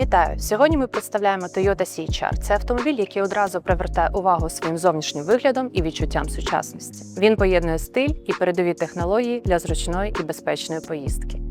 Вітаю! Сьогодні ми представляємо Toyota CHR. Це автомобіль, який одразу привертає увагу своїм зовнішнім виглядом і відчуттям сучасності. Він поєднує стиль і передові технології для зручної і безпечної поїздки.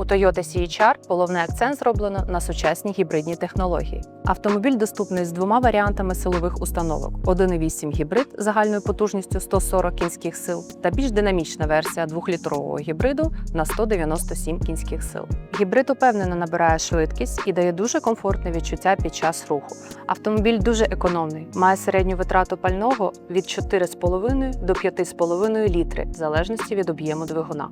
У Toyota CHR головний акцент зроблено на сучасній гібридній технології. Автомобіль доступний з двома варіантами силових установок: 1,8 гібрид загальною потужністю 140 кінських сил та більш динамічна версія 2-літрового гібриду на 197 кінських сил. Гібрид упевнено набирає швидкість і дає дуже комфортне відчуття під час руху. Автомобіль дуже економний, має середню витрату пального від 4,5 до 5,5 літри, в залежності від об'єму двигуна.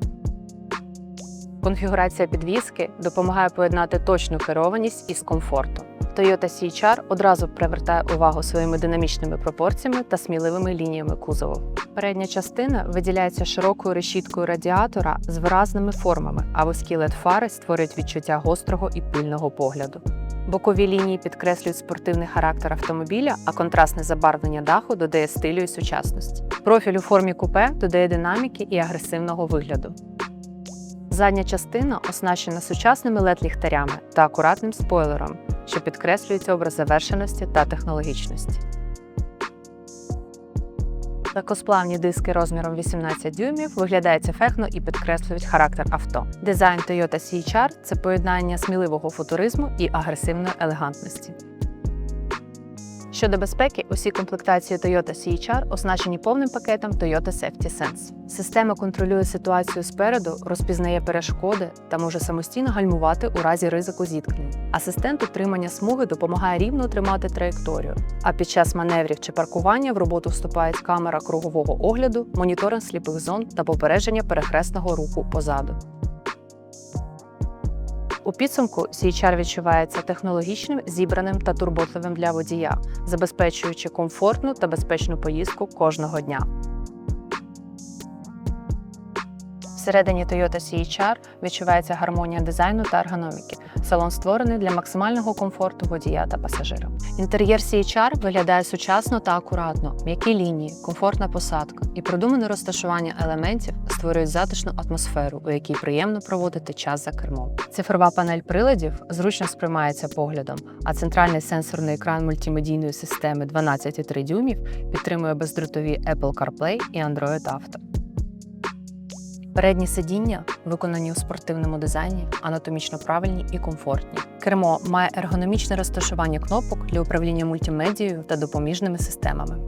Конфігурація підвіски допомагає поєднати точну керованість із комфортом. Toyota CHR одразу привертає увагу своїми динамічними пропорціями та сміливими лініями кузову. Передня частина виділяється широкою решіткою радіатора з виразними формами, а вузькі led фари створюють відчуття гострого і пильного погляду. Бокові лінії підкреслюють спортивний характер автомобіля, а контрастне забарвлення даху додає стилю і сучасності. Профіль у формі купе додає динаміки і агресивного вигляду. Задня частина оснащена сучасними LED-ліхтарями та акуратним спойлером, що підкреслюють образ завершеності та технологічності. Легкосплавні диски розміром 18 дюймів виглядають ефектно і підкреслюють характер авто. Дизайн Toyota CHR – це поєднання сміливого футуризму і агресивної елегантності. Щодо безпеки, усі комплектації Toyota CHR оснащені повним пакетом Toyota Safety Sense. Система контролює ситуацію спереду, розпізнає перешкоди та може самостійно гальмувати у разі ризику зіткнень. Асистент утримання смуги допомагає рівно тримати траєкторію. А під час маневрів чи паркування в роботу вступають камера кругового огляду, моніторинг сліпих зон та попередження перехресного руху позаду. У підсумку CHR відчувається технологічним, зібраним та турботливим для водія, забезпечуючи комфортну та безпечну поїздку кожного дня. Всередині Toyota CHR відчувається гармонія дизайну та ергономіки. Салон створений для максимального комфорту водія та пасажира. Інтер'єр CHR виглядає сучасно та акуратно, м'які лінії, комфортна посадка і продумане розташування елементів створюють затишну атмосферу, у якій приємно проводити час за кермом. Цифрова панель приладів зручно сприймається поглядом, а центральний сенсорний екран мультимедійної системи 12,3 дюймів підтримує бездротові Apple CarPlay і Android Auto. Передні сидіння виконані у спортивному дизайні, анатомічно правильні і комфортні. Кермо має ергономічне розташування кнопок для управління мультимедією та допоміжними системами.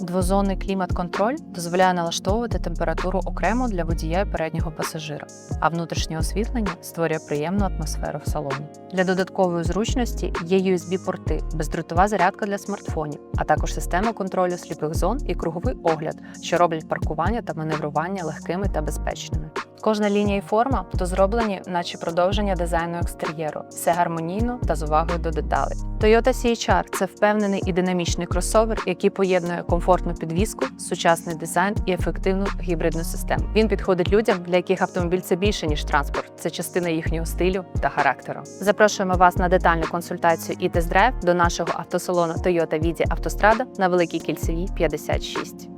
Двозонний клімат-контроль дозволяє налаштовувати температуру окремо для водія і переднього пасажира, а внутрішнє освітлення створює приємну атмосферу в салоні. Для додаткової зручності є USB-порти, бездротова зарядка для смартфонів, а також система контролю сліпих зон і круговий огляд, що роблять паркування та маневрування легкими та безпечними. Кожна лінія і форма то зроблені, наче продовження дизайну екстер'єру, все гармонійно та з увагою до деталей. Toyota CHR – це впевнений і динамічний кросовер, який поєднує комфортну підвізку, сучасний дизайн і ефективну гібридну систему. Він підходить людям, для яких автомобіль це більше ніж транспорт, це частина їхнього стилю та характеру. Запрошуємо вас на детальну консультацію і тест-драйв до нашого автосалону Toyota Віді Автострада на Великій Кільцевій 56.